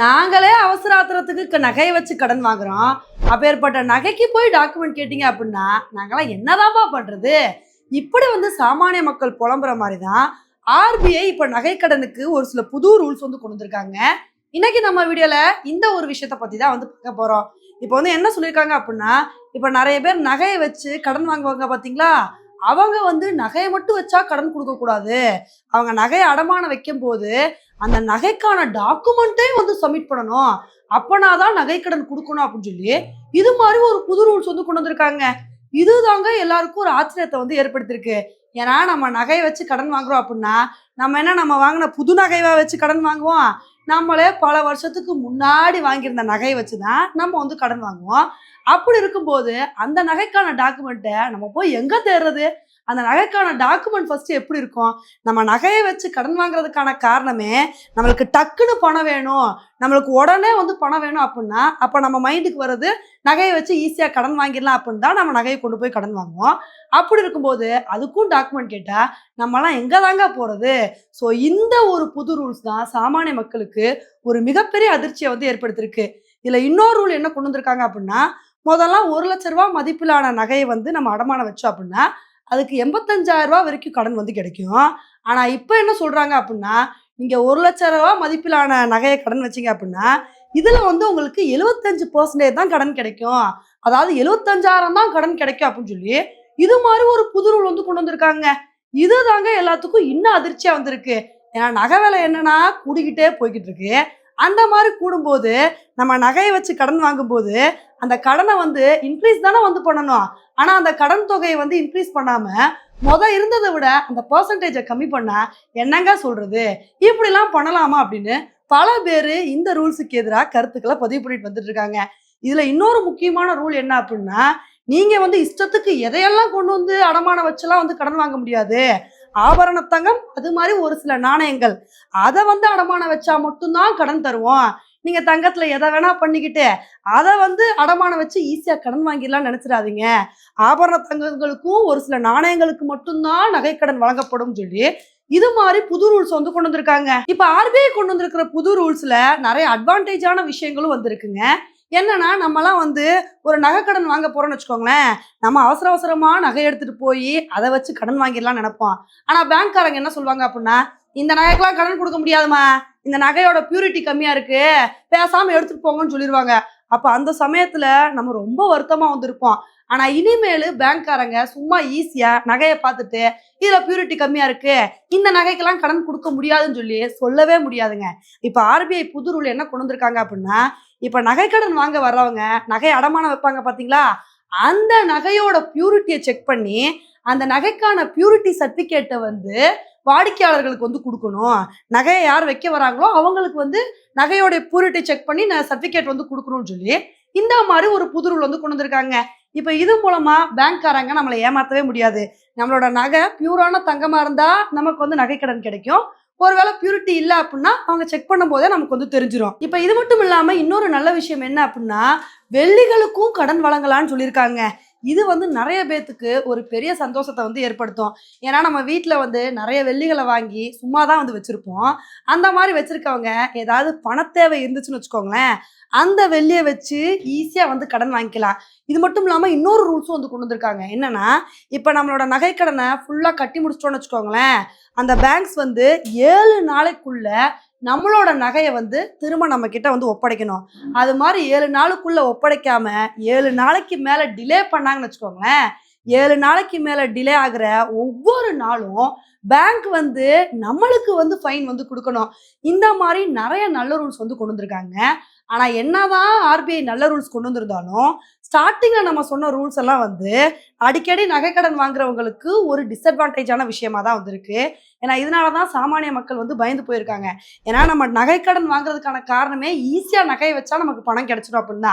நாங்களே அவசர ஆத்திரத்துக்கு நகையை வச்சு கடன் வாங்குறோம். அப்பேற்பட்ட நகைக்கு போய் டாக்குமெண்ட் கேட்டீங்க அப்படின்னா நாங்களாம் என்னதான்ப்பா பண்ணுறது இப்படி வந்து சாமானிய மக்கள் புலம்புற மாதிரி தான் ஆர்பிஐ இப்போ நகைக்கடனுக்கு ஒரு சில புது ரூல்ஸ் வந்து கொண்டு வந்திருக்காங்க. இன்னைக்கு நம்ம வீடியோவில் இந்த ஒரு விஷயத்த பற்றி தான் வந்து பார்க்க போகிறோம் இப்போ வந்து என்ன சொல்லியிருக்காங்க அப்படின்னா இப்போ நிறைய பேர் நகையை வச்சு கடன் வாங்குவாங்க பார்த்தீங்களா அவங்க வந்து நகையை மட்டும் வச்சா கடன் கொடுக்கக்கூடாது. அவங்க நகையை அடமானம் வைக்கும் போது அந்த நகைக்கான டாக்குமெண்ட்டே வந்து சப்மிட் பண்ணணும். அப்பனா தான் நகைக்கடன் கொடுக்கணும் அப்படின்னு சொல்லி இது மாதிரி ஒரு புது ரூல்ஸ் வந்து கொண்டு வந்திருக்காங்க. இதுதாங்க எல்லாருக்கும் ஒரு ஆச்சரியத்தை வந்து ஏற்படுத்திருக்கு ஏன்னா நம்ம நகையை வச்சு கடன் வாங்குறோம் அப்படின்னா நம்ம என்ன நம்ம வாங்கின புது நகைவா வச்சு கடன் வாங்குவோம்? நம்மளே பல வருஷத்துக்கு முன்னாடி வாங்கியிருந்த நகையை வச்சு தான் நம்ம வந்து கடன் வாங்குவோம். அப்படி இருக்கும்போது அந்த நகைக்கான டாக்குமெண்ட்டை நம்ம போய் எங்கே தேடுறது? அந்த நகைக்கான டாக்குமெண்ட் ஃபர்ஸ்ட் எப்படி இருக்கும்? நம்ம நகையை வச்சு கடன் வாங்குறதுக்கான காரணமே நம்மளுக்கு டக்குன்னு பணம் வேணும். நம்மளுக்கு உடனே வந்து பணம் வேணும் அப்படின்னா அப்போ நம்ம மைண்டுக்கு வர்றது நகையை வச்சு ஈஸியாக கடன் வாங்கிடலாம் அப்படின்னு தான் நம்ம நகையை கொண்டு போய் கடன் வாங்குவோம். அப்படி இருக்கும்போது அதுக்கும் டாக்குமெண்ட் கேட்டால் நம்மலாம் எங்கே தாங்க போகிறது ஸோ இந்த ஒரு புது ரூல்ஸ் தான் சாமானிய மக்களுக்கு ஒரு மிகப்பெரிய அதிர்ச்சியை வந்து ஏற்படுத்திருக்கு இதில் இன்னொரு ரூல் என்ன கொண்டு வந்திருக்காங்க அப்படின்னா முதல்ல ஒரு லட்ச ரூபா மதிப்பிலான நகையை வந்து நம்ம அடமானம் வச்சோம் அப்படின்னா அதுக்கு எண்பத்தஞ்சாயிரம் ரூபா வரைக்கும் கடன் வந்து கிடைக்கும். ஆனால் இப்போ என்ன சொல்கிறாங்க அப்படின்னா நீங்கள் ஒரு லட்ச ரூபா மதிப்பிலான நகையை கடன் வச்சீங்க அப்படின்னா இதில் வந்து உங்களுக்கு எழுபத்தஞ்சு பர்சன்டேஜ் தான் கடன் கிடைக்கும். அதாவது எழுபத்தஞ்சாயிரம் தான் கடன் கிடைக்கும் அப்படின்னு சொல்லி இது மாதிரி ஒரு புது ரூல் வந்து கொண்டு வந்திருக்காங்க. இது தாங்க எல்லாத்துக்கும் இன்னும் அதிர்ச்சியாக வந்திருக்கு. ஏன்னா நகை விலை என்னன்னா கூடிக்கிட்டே போய்கிட்டு இருக்கு. அந்த மாதிரி கூடும்போது நம்ம நகையை வச்சு கடன் வாங்கும்போது அந்த கடனை வந்து இன்க்ரீஸ் தானே வந்து பண்ணணும். ஆனால் அந்த கடன் தொகையை வந்து இன்க்ரீஸ் பண்ணாமல் முத இருந்ததை விட அந்த பர்சன்டேஜை கம்மி பண்ணா என்னங்க சொல்றது? இப்படிலாம் பண்ணலாமா அப்படின்னு பல பேர் இந்த ரூல்ஸுக்கு எதிராக கருத்துக்களை பதிவு பண்ணிட்டு வந்துட்டு இருக்காங்க. இதுல இன்னொரு முக்கியமான ரூல் என்ன அப்படின்னா நீங்க வந்து இஷ்டத்துக்கு எதையெல்லாம் கொண்டு வந்து அடமானம் வச்செல்லாம் வந்து கடன் வாங்க முடியாது. ஆபரண தங்கம் அது மாதிரி ஒரு சில நாணயங்கள். அதை வந்து அடமானம் வச்சா மட்டும்தான் கடன் தருவோம். நீங்க தங்கத்துல எதை வேணா பண்ணிக்கிட்டு அதை வந்து அடமானம் வச்சு ஈஸியா கடன் வாங்கிடலாம் நினைச்சிடாதீங்க. ஆபரண தங்கங்களுக்கும் ஒரு சில நாணயங்களுக்கு மட்டும்தான் நகைக்கடன் வழங்கப்படும் சொல்லி இது மாதிரி புது ரூல்ஸ் வந்து கொண்டு வந்திருக்காங்க. இப்ப ஆர்பிஐ கொண்டு வந்திருக்கிற புது ரூல்ஸ்ல நிறைய அட்வான்டேஜான விஷயங்களும் வந்திருக்குங்க. என்னன்னா நம்மலாம் வந்து ஒரு நகைக்கடன் வாங்க போறோம்னு வச்சுக்கோங்களேன். நம்ம அவசர அவசரமா நகை எடுத்துட்டு போய் அதை வச்சு கடன் வாங்கிடலாம் நினைப்போம். ஆனா பேங்க்காரங்க என்ன சொல்லுவாங்க அப்படின்னா இந்த நகைக்கெல்லாம் கடன் கொடுக்க முடியாதுமா இந்த நகையோட பியூரிட்டி கம்மியா இருக்கு. பேசாம எடுத்துட்டு போங்கன்னு சொல்லிடுவாங்க அப்ப அந்த சமயத்துல நம்ம ரொம்ப வருத்தமா வந்திருப்போம். ஆனா இனிமேல் பேங்க்காரங்க சும்மா ஈஸியா நகையை பார்த்துட்டு இதுல பியூரிட்டி கம்மியா இருக்கு. இந்த நகைக்கெல்லாம் கடன் கொடுக்க முடியாதுன்னு சொல்லி சொல்லவே முடியாதுங்க. இப்ப ஆர்பிஐ புது ரூல் என்ன கொண்டு வந்திருக்காங்க அப்படின்னா இப்ப நகைக்கடன் வாங்க வர்றவங்க நகை அடமானம் வைப்பாங்க பாத்தீங்களா? அந்த நகையோட பியூரிட்டியை செக் பண்ணி அந்த நகைக்கான பியூரிட்டி சர்டிபிகேட்டை வந்து வாடிக்கையாளர்களுக்கு வந்து கொடுக்கணும். நகையை யார் வைக்க வராங்களோ அவங்களுக்கு வந்து நகையோட பியூரிட்டி செக் பண்ணி நான் சர்டிஃபிகேட் வந்து கொடுக்கணும்னு சொல்லி இந்த மாதிரி ஒரு புது ரூல் வந்து கொண்டு வந்திருக்காங்க. இப்போ இது மூலமா பேங்க்காரங்க நம்மளை ஏமாற்றவே முடியாது. நம்மளோட நகை பியூரான தங்கமா இருந்தா நமக்கு வந்து நகைக்கடன் கிடைக்கும். ஒருவேளை பியூரிட்டி இல்லை அப்படின்னா அவங்க செக் பண்ணும் போதே நமக்கு வந்து தெரிஞ்சிடும் இப்போ இது மட்டும் இல்லாமல் இன்னொரு நல்ல விஷயம் என்ன அப்படின்னா வெள்ளிகளுக்கும் கடன் வழங்கலான்னு சொல்லியிருக்காங்க. இது வந்து நிறைய பேத்துக்கு ஒரு பெரிய சந்தோஷத்தை வந்து ஏற்படுத்தும். ஏன்னா நம்ம வீட்டில் வந்து நிறைய வெள்ளிகளை வாங்கி சும்மா தான் வந்து வச்சுருப்போம். அந்த மாதிரி வச்சுருக்கவங்க ஏதாவது பணத்தேவை இருந்துச்சுன்னு வச்சுக்கோங்களேன் அந்த வெள்ளியை வச்சு ஈஸியாக வந்து கடன் வாங்கிக்கலாம். இது மட்டும் இல்லாமல் இன்னொரு ரூல்ஸும் வந்து கொண்டு வந்திருக்காங்க. என்னன்னா இப்போ நம்மளோட நகைக்கடனை ஃபுல்லாக கட்டி முடிச்சிட்டோம்னு வச்சுக்கோங்களேன் அந்த பேங்க்ஸ் வந்து ஏழு நாளைக்குள்ள நம்மளோட நகையை வந்து திரும்ப நம்ம கிட்ட வந்து ஒப்படைக்கணும். அது மாதிரி ஏழு நாளுக்குள்ள ஒப்படைக்காம ஏழு நாளைக்கு மேல டிலே பண்ணாங்கன்னு வச்சுக்கோங்களேன் ஏழு நாளைக்கு மேலே டிலே ஆகிற ஒவ்வொரு நாளும் பேங்க் வந்து நம்மளுக்கு வந்து ஃபைன் வந்து கொடுக்கணும். இந்த மாதிரி நிறைய நல்ல ரூல்ஸ் வந்து கொண்டு வந்திருக்காங்க. ஆனால் என்னதான் ஆர்பிஐ நல்ல ரூல்ஸ் கொண்டு வந்திருந்தாலும் ஸ்டார்டிங்கில் நம்ம சொன்ன ரூல்ஸ் எல்லாம் வந்து அடிக்கடி நகைக்கடன் வாங்குறவங்களுக்கு ஒரு டிஸ்அட்வான்டேஜான விஷயமா தான் வந்திருக்கு. ஏன்னா இதனால தான் சாமானிய மக்கள் வந்து பயந்து போயிருக்காங்க. ஏன்னா நம்ம நகைக்கடன் வாங்குறதுக்கான காரணமே ஈஸியாக நகையை வச்சா நமக்கு பணம் கிடைச்சிடும் அப்படின்னா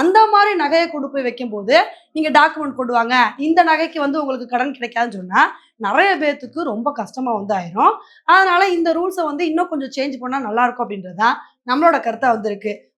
அந்த மாதிரி நகையை கொண்டு போய் வைக்கும்போது நீங்கள் டாக்குமெண்ட் கொண்டு வாங்க. இந்த நகைக்கு வந்து உங்களுக்கு கடன் கிடைக்காதுன்னு சொன்னால் நிறைய பேர்த்துக்கு ரொம்ப கஷ்டமாக வந்து ஆயிரும். அதனால இந்த ரூல்ஸை வந்து இன்னும் கொஞ்சம் சேஞ்ச் பண்ணால் நல்லாயிருக்கும் அப்படின்றது தான் நம்மளோட கருத்தாக வந்திருக்கு.